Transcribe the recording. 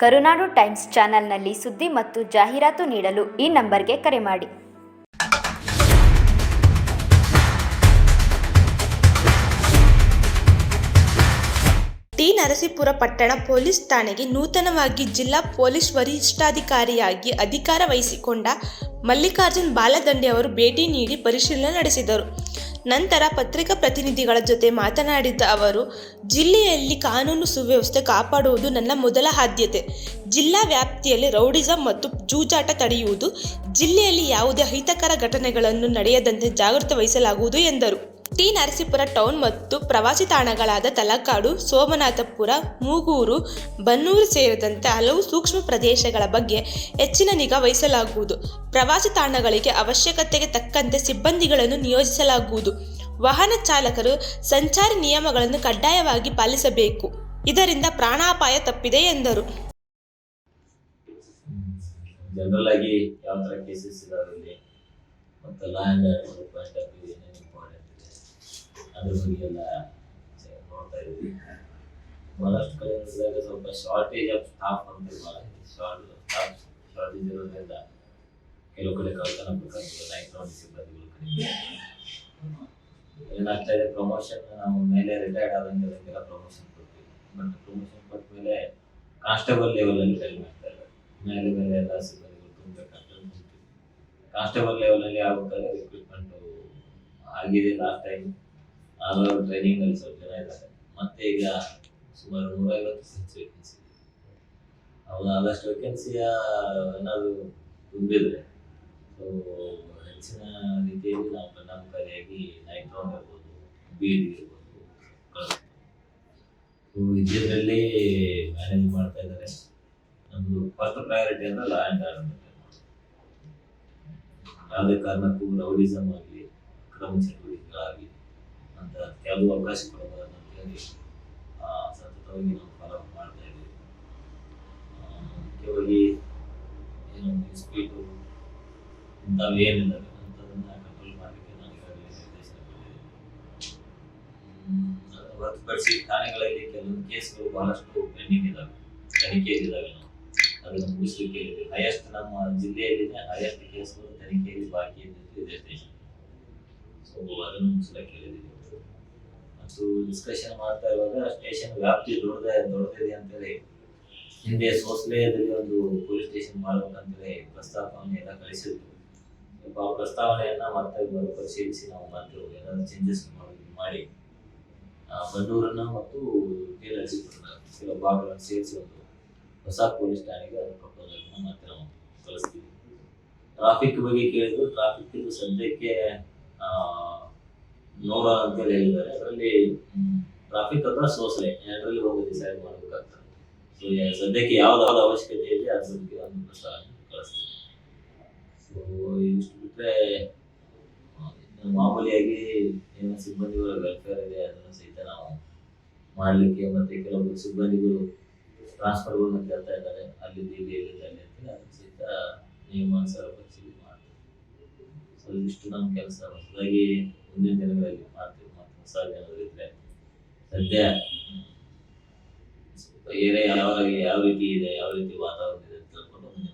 ಕರುನಾಡು times ಚಾನೆಲ್ನಲ್ಲಿ ಸುದ್ದಿ ಮತ್ತು ಜಾಹೀರಾತು ನೀಡಲು ಈ ನಂಬರ್ಗೆ ಕರೆ ಮಾಡಿ. ಟಿ. ನರಸೀಪುರ ಪಟ್ಟಣ ಪೊಲೀಸ್ ಠಾಣೆಗೆ ನೂತನವಾಗಿ ಜಿಲ್ಲಾ ಪೊಲೀಸ್ ವರಿಷ್ಠಾಧಿಕಾರಿಯಾಗಿ ಅಧಿಕಾರ ವಹಿಸಿಕೊಂಡ ಮಲ್ಲಿಕಾರ್ಜುನ್ ಬಾಲದಂಡೆ ಅವರು ಭೇಟಿ ನೀಡಿ ಪರಿಶೀಲನೆ ನಡೆಸಿದರು. ನಂತರ ಪತ್ರಿಕಾ ಪ್ರತಿನಿಧಿಗಳ ಜೊತೆ ಮಾತನಾಡಿದ ಅವರು, ಜಿಲ್ಲೆಯಲ್ಲಿ ಕಾನೂನು ಸುವ್ಯವಸ್ಥೆ ಕಾಪಾಡುವುದು ನನ್ನ ಮೊದಲ ಆದ್ಯತೆ. ಜಿಲ್ಲಾ ವ್ಯಾಪ್ತಿಯಲ್ಲಿ ರೌಡಿಸಂ ಮತ್ತು ಜೂಜಾಟ ತಡೆಯುವುದು ಜಿಲ್ಲೆಯಲ್ಲಿ ಯಾವುದೇ ಅಹಿತಕರ ಘಟನೆಗಳನ್ನು ನಡೆಯದಂತೆ ಜಾಗೃತಿ ವಹಿಸಲಾಗುವುದು ಎಂದರು. ಟಿ ನರಸೀಪುರ ಟೌನ್ ಮತ್ತು ಪ್ರವಾಸಿ ತಾಣಗಳಾದ ತಲಕಾಡು, ಸೋಮನಾಥಪುರ, ಮೂಗೂರು, ಬನ್ನೂರು ಸೇರಿದಂತೆ ಹಲವು ಸೂಕ್ಷ್ಮ ಪ್ರದೇಶಗಳ ಬಗ್ಗೆ ಹೆಚ್ಚಿನ ನಿಗಾ ವಹಿಸಲಾಗುವುದು. ಪ್ರವಾಸಿ ತಾಣಗಳಿಗೆ ಅವಶ್ಯಕತೆಗೆ ತಕ್ಕಂತೆ ಸಿಬ್ಬಂದಿಗಳನ್ನು ನಿಯೋಜಿಸಲಾಗುವುದು. ವಾಹನ ಚಾಲಕರು ಸಂಚಾರಿ ನಿಯಮಗಳನ್ನು ಕಡ್ಡಾಯವಾಗಿ ಪಾಲಿಸಬೇಕು. ಇದರಿಂದ ಪ್ರಾಣಾಪಾಯ ತಪ್ಪಿದೆ ಎಂದರು. ಜನರಲ್ ಆಗಿ ಯಾವ ಥರ ಕೇಸಸ್ ಇದಾವೆ ಮತ್ತು ಲಾ ಆ್ಯಂಡ್ ಆರ್ಡರ್ ಅದ್ರ ಬಗ್ಗೆ ಎಲ್ಲ ನೋಡ್ತಾ ಇದ್ವಿ ಬಹಳಷ್ಟು ಕಡೆ ಸ್ವಲ್ಪ ಶಾರ್ಟೇಜ್ ಆಫ್ ಸ್ಟಾಫ್ ಅಂತ ಭಾಳ ಶಾರ್ಟ್ ಸ್ಟಾಫ್ ಶಾರ್ಟೇಜ್ ಇರೋದ್ರಿಂದ ಕೆಲವು ಕಡೆ ಕಳ್ತನ ಪ್ರಕರಣಗಳು ನೈಟ್ ನೋಡಿ ಸಿಬ್ಬಂದಿಗಳು ಏನಾಗ್ತಾ ಇದೆ? ಪ್ರಮೋಷನ್ ನಾವು ಮೇಲೆ ರಿಟೈರ್ಡ್ ಆದಂಗೆ ಅದಕ್ಕೆಲ್ಲ ಪ್ರಮೋಷನ್ ಕೊಡ್ತೀವಿ. ಬಟ್ ಪ್ರಮೋಷನ್ ಕೊಟ್ಟ ಮೇಲೆ ಕಾನ್ಸ್ಟೇಬಲ್ ಲೆವೆಲಲ್ಲಿ ಕಡಿಮೆ ಆಗ್ತಾ ಇದೆ ಮೇಲೆ ಮೇಲೆ ಎಲ್ಲ ಸಿಬ್ಬಂದಿಗಳು ತುಂಬಬೇಕಾಗ್ತದೆ ಕಾನ್ಸ್ಟೇಬಲ್ ಲೆವೆಲಲ್ಲಿ ಆಗ್ಬೇಕಾದ್ರೆ ರಿಕ್ರೂಟ್ಮೆಂಟು ಆಗಿದೆ ಲಾಸ್ಟ್ ಟೈಮ್ ಆದರೂ ಟ್ರೈನಿಂಗ್ ಅಲ್ಲಿ ಸ್ವಲ್ಪ ಜನ ಇದ್ದಾರೆ. ಮತ್ತೆ ಈಗ ಸುಮಾರು ನೂರೈವತ್ತು ವೇಕೆನ್ಸಿ ಅವ್ರು ಆದಷ್ಟು ವೇಕೆನ್ಸಿಯ ಏನಾದರೂ ತುಂಬಿದ್ರೆ ಸೊ ಹೆಚ್ಚಿನ ರೀತಿಯಲ್ಲಿ ನಾವು ಪರಿಣಾಮಕಾರಿಯಾಗಿ ನೈಟ್ ರೌಂಡ್ ಇರ್ಬೋದು ಬೀಡ್ ಇರ್ಬೋದು ಸೊ ಇದರಲ್ಲಿ ಮ್ಯಾನೇಜ್ ಮಾಡ್ತಾ ಇದ್ದಾರೆ. ನಮ್ಮದು ಫಸ್ಟ್ ಪ್ರಯಾರಿಟಿ ಅಂದ್ರೆ ಲಾ ಆ್ಯಂಡ್ ಆರ್ಡರ್ ಯಾವುದೇ ಕಾರಣಕ್ಕೂ ರೌಡಿಸಮ್ ಆಗಲಿ, ಅಕ್ರಮ ಚಟುವಟಿಕೆಗಳಾಗಲಿ ಅಂತ ಕೆಲವು ಅವಕಾಶ ಕೊಡಬಾರದು ಸತತವಾಗಿ ನಾವು ಫಾಲೋ ಮಾಡ್ತಾ ಇದ್ದೀವಿ ಮುಖ್ಯವಾಗಿ ಏನು ಸ್ಪೀಟು ಇಂಥವು ಏನಿದ್ದಾವೆ ಅದನ್ನ ಕಂಟ್ರೋಲ್ ಮಾಡಲಿಕ್ಕೆ ನಾನು ಈಗಾಗಲೇ ನಿರ್ದೇಶನ ಕೊಟ್ಟಿದ್ದೀನಿ. ಹೊರತುಪಡಿಸಿ ಠಾಣೆಗಳಲ್ಲಿ ಕೆಲವೊಂದು ಕೇಸ್ಗಳು ಬಹಳಷ್ಟು ಪೆಂಡಿಂಗ್ ಇದ್ದಾವೆ ತನಿಖೆಯಲ್ಲಿದ್ದಾವೆ ನಾವು ಅದನ್ನು ಮುಗಿಸ್ಲಿಕ್ಕೆ ಹೈಯೆಸ್ಟ್ ನಮ್ಮ ಜಿಲ್ಲೆಯಲ್ಲಿದೆ. ಹೈಯೆಸ್ಟ್ ಕೇಸ್ಗಳು ತನಿಖೆಯಲ್ಲಿ ಬಾಕಿ ಇದ್ದಿದ್ದು ಇದೆ ಸೊ ಅದನ್ನು ಮುಗಿಸ್ಲಿಕ್ಕೆ ಹೇಳಿದ್ದೀವಿ ಮತ್ತು ಡಿಸ್ಕಷನ್ ಮಾಡ್ತಾ ಇರುವಾಗ ಸ್ಟೇಷನ್ ವ್ಯಾಪ್ತಿ ದೊಡ್ಡದ ದೊಡ್ಡದಿದೆ ಅಂತೇಳಿ ಹಿಂದೆ ಸೋಸ್ಲೇಯದಲ್ಲಿ ಒಂದು ಪೊಲೀಸ್ ಸ್ಟೇಷನ್ ಮಾಡ್ಬೇಕಂತೇಳಿ ಪ್ರಸ್ತಾಪವನ್ನು ಎಲ್ಲ ಕಳಿಸಿದ್ರು. ಆ ಪ್ರಸ್ತಾವನೆಯನ್ನ ಮತ್ತೆ ಮರುಪರಿಶೀಲಿಸಿ ನಾವು ಮತ್ತೆ ಏನಾದ್ರು ಚೇಂಜಸ್ ಮಾಡಿ ಆ, ಬನ್ನೂರನ್ನ ಮತ್ತು ಟಿ ನರಸೀಪುರನ ಕೆಲವು ಭಾಗಗಳನ್ನು ಸೇರಿಸಿ ಒಂದು ಹೊಸ ಪೊಲೀಸ್ ಠಾಣೆಗೆ ಅದು ಪ್ರಪೋಸಲ್ನ ಮತ್ತೆ ನಾವು ಕಳಿಸ್ತೀವಿ. ಟ್ರಾಫಿಕ್ ಬಗ್ಗೆ ಕೇಳಿದ್ರು ಟ್ರಾಫಿಕ್ ಸದ್ಯಕ್ಕೆ ಆ, ಅಂತ ಹೇಳಿದ್ದಾರೆ. ಅದರಲ್ಲಿ ಟ್ರಾಫಿಕ್ ಅಥವಾ ಸೋಸಲೆ ಎರಡರಲ್ಲಿ ಒಂದು ಡಿಸೈಡ್ ಮಾಡಬೇಕಾಗ್ತದೆ. ಸೊ ಸದ್ಯಕ್ಕೆ ಯಾವ್ದಾವ್ದು ಅವಶ್ಯಕತೆ ಇದೆ ಅದ್ರ ಬಗ್ಗೆ ಒಂದು ಪ್ರಶ್ನೆ ಸೊ ಇಷ್ಟು ಬಿಟ್ಟರೆ ಮಾಮೂಲಿಯಾಗಿ ಏನು ಸಿಬ್ಬಂದಿಗಳ ವೆಲ್ಫೇರ್ ಇದೆ ಅದನ್ನು ಸಹಿತ ನಾವು ಮಾಡಲಿಕ್ಕೆ ಮತ್ತೆ ಕೆಲವೊಬ್ಬರು ಸಿಬ್ಬಂದಿಗಳು ಟ್ರಾನ್ಸ್ಫರ್ಗಳನ್ನ ಕೇಳ್ತಾ ಇದ್ದಾರೆ. ಅಲ್ಲಿ ಇಲ್ಲಿ ಇಲ್ಲಿ ಅಂತ ಅದನ್ನು ಸಹಿತ ನಿಯಮಾನುಸಾರ ಪರಿಶೀಲನೆ ಮಾಡ್ತೀವಿ. ಸೊ ಇಷ್ಟು ನಮ್ಮ ಕೆಲಸ. ಹೊಸದಾಗಿ ಮುಂದಿನ ದಿನಗಳಲ್ಲಿ ಮಾಡ್ತೀವಿ ಮತ್ತು ಹೊಸ ಜನರಿದ್ರೆ ಇದ್ರೆ ಸದ್ಯ ಏರಿಯಾ ಯಾವ ಯಾವ ರೀತಿ ಇದೆ ಯಾವ ರೀತಿ ವಾತಾವರಣ